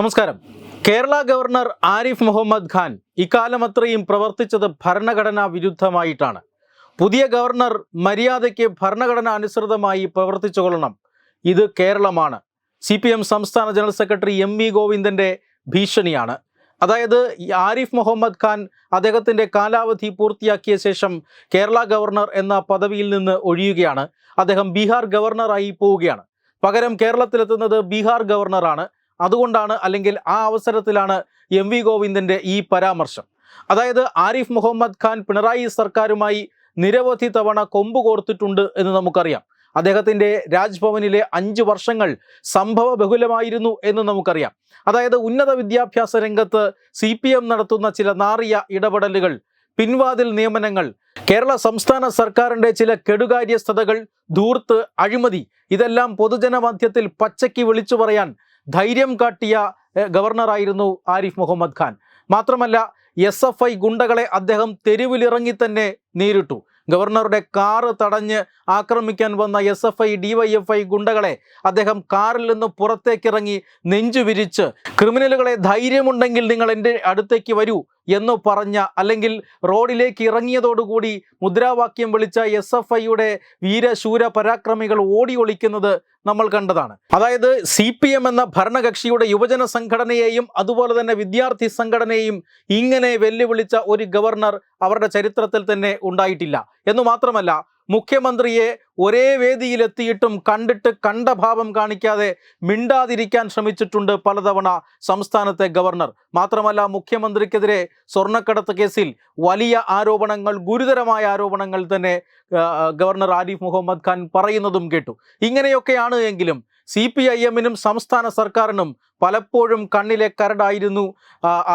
നമസ്കാരം. കേരള ഗവർണർ ആരിഫ് മുഹമ്മദ് ഖാൻ ഇക്കാലം അത്രയും പ്രവർത്തിച്ചത് ഭരണഘടനാ വിരുദ്ധമായിട്ടാണ്. പുതിയ ഗവർണർ മര്യാദയ്ക്ക് ഭരണഘടന അനുസൃതമായി പ്രവർത്തിച്ചു കൊള്ളണം. ഇത് കേരളമാണ്. സി പി എം സംസ്ഥാന ജനറൽ സെക്രട്ടറി എം വി ഗോവിന്ദന്റെ ഭീഷണിയാണ്. അതായത് ആരിഫ് മുഹമ്മദ് ഖാൻ അദ്ദേഹത്തിന്റെ കാലാവധി പൂർത്തിയാക്കിയ ശേഷം കേരള ഗവർണർ എന്ന പദവിയിൽ നിന്ന് ഒഴിയുകയാണ്. അദ്ദേഹം ബീഹാർ ഗവർണറായി പോവുകയാണ്. പകരം കേരളത്തിലെത്തുന്നത് ബീഹാർ ഗവർണറാണ്. അതുകൊണ്ടാണ് അല്ലെങ്കിൽ ആ അവസരത്തിലാണ് എം വി ഗോവിന്ദന്റെ ഈ പരാമർശം. അതായത് ആരിഫ് മുഹമ്മദ് ഖാൻ പിണറായി സർക്കാരുമായി നിരവധി തവണ കൊമ്പ് കോർത്തിട്ടുണ്ട് എന്ന് നമുക്കറിയാം. അദ്ദേഹത്തിന്റെ രാജ്ഭവനിലെ അഞ്ച് വർഷങ്ങൾ സംഭവ ബഹുലമായിരുന്നു എന്ന് നമുക്കറിയാം. അതായത് ഉന്നത വിദ്യാഭ്യാസ രംഗത്ത് സി നടത്തുന്ന ചില നാറിയ ഇടപെടലുകൾ പിൻവാതിൽ നിയമനങ്ങൾ കേരള സംസ്ഥാന സർക്കാരിന്റെ ചില കെടുകാര്യസ്ഥതകൾ ധൂർത്ത് അഴിമതി ഇതെല്ലാം പൊതുജനമധ്യത്തിൽ പച്ചയ്ക്ക് വിളിച്ചു പറയാൻ ധൈര്യം കാട്ടിയ ഗവർണറായിരുന്നു ആരിഫ് മുഹമ്മദ് ഖാൻ. മാത്രമല്ല എസ് എഫ് ഐ ഗുണ്ടകളെ അദ്ദേഹം തെരുവിലിറങ്ങി തന്നെ നേരിട്ടു. ഗവർണറുടെ കാറ് തടഞ്ഞ് ആക്രമിക്കാൻ വന്ന S F I DYF I ഗുണ്ടകളെ അദ്ദേഹം കാറിൽ നിന്ന് പുറത്തേക്കിറങ്ങി നെഞ്ചു വിരിച്ച് ക്രിമിനലുകളെ ധൈര്യമുണ്ടെങ്കിൽ നിങ്ങൾ എന്റെ അടുത്തേക്ക് വരൂ. എന്ന് പറഞ്ഞ അല്ലെങ്കിൽ റോഡിലേക്ക് ഇറങ്ങിയതോടുകൂടി മുദ്രാവാക്യം വിളിച്ച എസ് എഫ് ഐയുടെ വീരശൂര പരാക്രമികൾ ഓടി ഒളിക്കുന്നത് നമ്മൾ കണ്ടതാണ്. അതായത് സി പി എം എന്ന ഭരണകക്ഷിയുടെ യുവജന സംഘടനയെയും അതുപോലെ തന്നെ വിദ്യാർത്ഥി സംഘടനയെയും ഇങ്ങനെ വെല്ലുവിളിച്ച ഒരു ഗവർണർ അവരുടെ ചരിത്രത്തിൽ തന്നെ ഉണ്ടായിട്ടില്ല. എന്ന് മാത്രമല്ല മുഖ്യമന്ത്രിയെ ഒരേ വേദിയിലെത്തിയിട്ടും കണ്ടിട്ട് കണ്ട ഭാവം കാണിക്കാതെ മിണ്ടാതിരിക്കാൻ ശ്രമിച്ചിട്ടുണ്ട് പലതവണ സംസ്ഥാനത്തെ ഗവർണർ. മാത്രമല്ല മുഖ്യമന്ത്രിക്കെതിരെ സ്വർണക്കടത്ത് കേസിൽ വലിയ ആരോപണങ്ങൾ ഗുരുതരമായ ആരോപണങ്ങൾ തന്നെ ഗവർണർ ആരിഫ് മുഹമ്മദ് ഖാൻ പറയുന്നതും കേട്ടു. ഇങ്ങനെയൊക്കെയാണ് എങ്കിലും സി പി ഐ എമ്മിനും സംസ്ഥാന സർക്കാരിനും പലപ്പോഴും കണ്ണിലെ കരടായിരുന്നു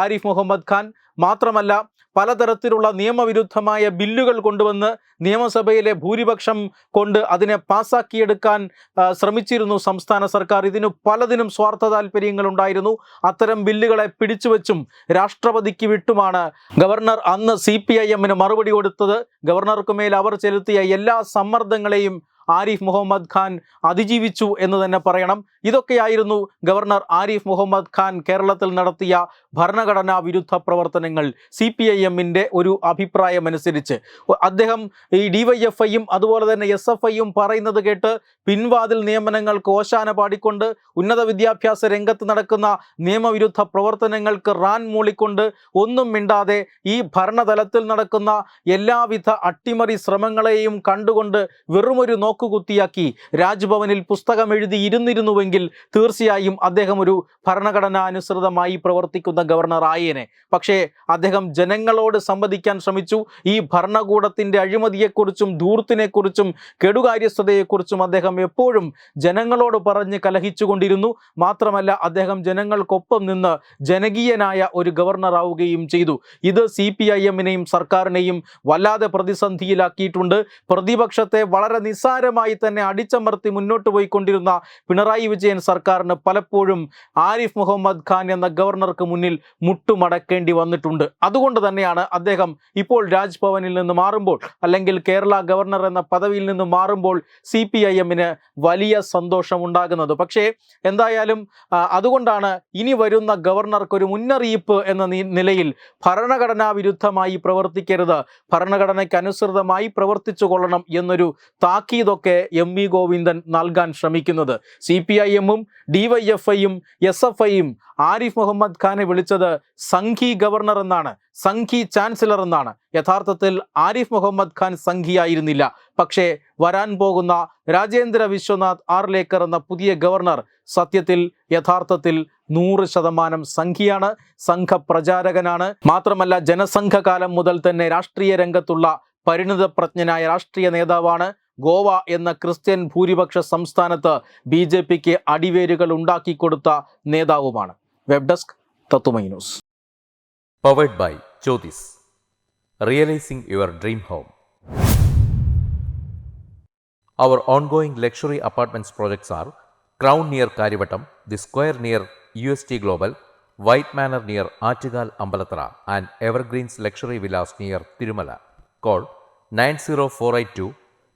ആരിഫ് മുഹമ്മദ് ഖാൻ. മാത്രമല്ല പലതരത്തിലുള്ള നിയമവിരുദ്ധമായ ബില്ലുകൾ കൊണ്ടുവന്ന് നിയമസഭയിലെ ഭൂരിപക്ഷം കൊണ്ട് അതിനെ പാസാക്കിയെടുക്കാൻ ശ്രമിച്ചിരുന്നു സംസ്ഥാന സർക്കാർ. ഇതിനു പലതിനും സ്വാർത്ഥ താല്പര്യങ്ങൾ ഉണ്ടായിരുന്നു. അത്തരം ബില്ലുകളെ പിടിച്ചുവെച്ചും രാഷ്ട്രപതിക്ക് വിട്ടുമാണ് ഗവർണർ അന്ന് സി പി ഐ എമ്മിന് മറുപടി കൊടുത്തത്. ഗവർണർക്കുമേൽ അവർ ചെലുത്തിയ എല്ലാ സമ്മർദ്ദങ്ങളെയും ആരിഫ് മുഹമ്മദ് ഖാൻ അതിജീവിച്ചു എന്ന് തന്നെ പറയണം. ഇതൊക്കെയായിരുന്നു ഗവർണർ ആരിഫ് മുഹമ്മദ് ഖാൻ കേരളത്തിൽ നടത്തിയ ഭരണഘടനാ വിരുദ്ധ പ്രവർത്തനങ്ങൾ. സി പി ഐ എമ്മിന്റെ ഒരു അഭിപ്രായമനുസരിച്ച്. അദ്ദേഹം ഈ ഡിവൈഎഫ്ഐയും അതുപോലെ തന്നെ എസ് എഫ് ഐയും പറയുന്നത് കേട്ട് പിൻവാതിൽ നിയമനങ്ങൾക്ക് ഓശാന പാടിക്കൊണ്ട് ഉന്നത വിദ്യാഭ്യാസ രംഗത്ത് നടക്കുന്ന നിയമവിരുദ്ധ പ്രവർത്തനങ്ങൾക്ക് റാൻ മൂളിക്കൊണ്ട് ഒന്നും മിണ്ടാതെ ഈ ഭരണതലത്തിൽ നടക്കുന്ന എല്ലാവിധ അട്ടിമറി ശ്രമങ്ങളെയും കണ്ടുകൊണ്ട് വെറുമൊരു നോക്കുകുത്തിയാക്കി. രാജ്ഭവനിൽ പുസ്തകം എഴുതി ഇരുന്നിരുന്നുവെങ്കിൽ തീർച്ചയായും അദ്ദേഹം ഒരു ഭരണഘടനാനുസൃതമായി പ്രവർത്തിക്കുന്ന ഗവർണർ ആയേനെ. പക്ഷേ അദ്ദേഹം ജനങ്ങളോട് സംവദിക്കാൻ ശ്രമിച്ചു. ഈ ഭരണകൂടത്തിന്റെ അഴിമതിയെക്കുറിച്ചും ധൂർത്തിനെക്കുറിച്ചും കെടുകാര്യസ്ഥതയെക്കുറിച്ചും അദ്ദേഹം എപ്പോഴും ജനങ്ങളോട് പറഞ്ഞ് കലഹിച്ചുകൊണ്ടിരുന്നു. മാത്രമല്ല അദ്ദേഹം ജനങ്ങൾക്കൊപ്പം നിന്ന് ജനകീയനായ ഒരു ഗവർണറാവുകയും ചെയ്തു. ഇത് സി പി ഐ എമ്മിനെയും സർക്കാരിനെയും വല്ലാതെ പ്രതിസന്ധിയിലാക്കിയിട്ടുണ്ട്. പ്രതിപക്ഷത്തെ വളരെ നിസ്സാരമായി തന്നെ അടിച്ചമർത്തി മുന്നോട്ട് പോയിക്കൊണ്ടിരുന്ന പിണറായി വിജയൻ സർക്കാരിന് പലപ്പോഴും ആരിഫ് മുഹമ്മദ് ഖാൻ എന്ന ഗവർണർക്ക് മുന്നിൽ മുട്ടുമടക്കേണ്ടി വന്നിട്ടുണ്ട്. അതുകൊണ്ട് തന്നെയാണ് അദ്ദേഹം ഇപ്പോൾ രാജ്ഭവനിൽ നിന്ന് മാറുമ്പോൾ അല്ലെങ്കിൽ കേരള ഗവർണർ എന്ന പദവിയിൽ നിന്ന് മാറുമ്പോൾ സി പി ഐ എമ്മിന് വലിയ സന്തോഷം ഉണ്ടാകുന്നത് പക്ഷേ എന്തായാലും അതുകൊണ്ടാണ് ഇനി വരുന്ന ഗവർണർക്കൊരു മുന്നറിയിപ്പ് എന്ന നിലയിൽ ഭരണഘടനാ വിരുദ്ധമായി പ്രവർത്തിക്കരുത് ഭരണഘടനയ്ക്ക് അനുസൃതമായി പ്രവർത്തിച്ചു കൊള്ളണം എന്നൊരു താക്കീതൊക്കെ എം വി ഗോവിന്ദൻ നൽകാൻ ശ്രമിക്കുന്നത്. സി പി ഐ എമ്മും ഡിവൈഎഫ്ഐയും എസ് എഫ് ഐയും ആരിഫ് മുഹമ്മദ് ഖാനെ വിളിച്ചത് സംഘി ഗവർണർ എന്നാണ് സംഘി ചാൻസലർ എന്നാണ്. യഥാർത്ഥത്തിൽ ആരിഫ് മുഹമ്മദ് ഖാൻ സംഘിയായിരുന്നില്ല. പക്ഷേ വരാൻ പോകുന്ന രാജേന്ദ്ര വിശ്വനാഥ് ആർലേക്കർ എന്ന പുതിയ ഗവർണർ സത്യത്തിൽ യഥാർത്ഥത്തിൽ നൂറ് ശതമാനം സംഘിയാണ് സംഘപ്രചാരകനാണ്. മാത്രമല്ല ജനസംഘകാലം മുതൽ തന്നെ രാഷ്ട്രീയ രംഗത്തുള്ള പരിണിതപ്രജ്ഞനായ രാഷ്ട്രീയ നേതാവാണ്. ഗോവ എന്ന ക്രിസ്ത്യൻ ഭൂരിപക്ഷ സംസ്ഥാനത്ത് ബി ജെ പിക്ക് അടിവേരുകൾ ഉണ്ടാക്കിക്കൊടുത്ത നേതാവുമാണ് വെബ് ഡെസ്ക് തത്തുമൈ news powered by Jyothis realising your dream home Our ongoing luxury apartments projects are Crown near Karivattam, The Square near UST Global, White Manor near Achigal Ambalatra, and Evergreens Luxury Villas near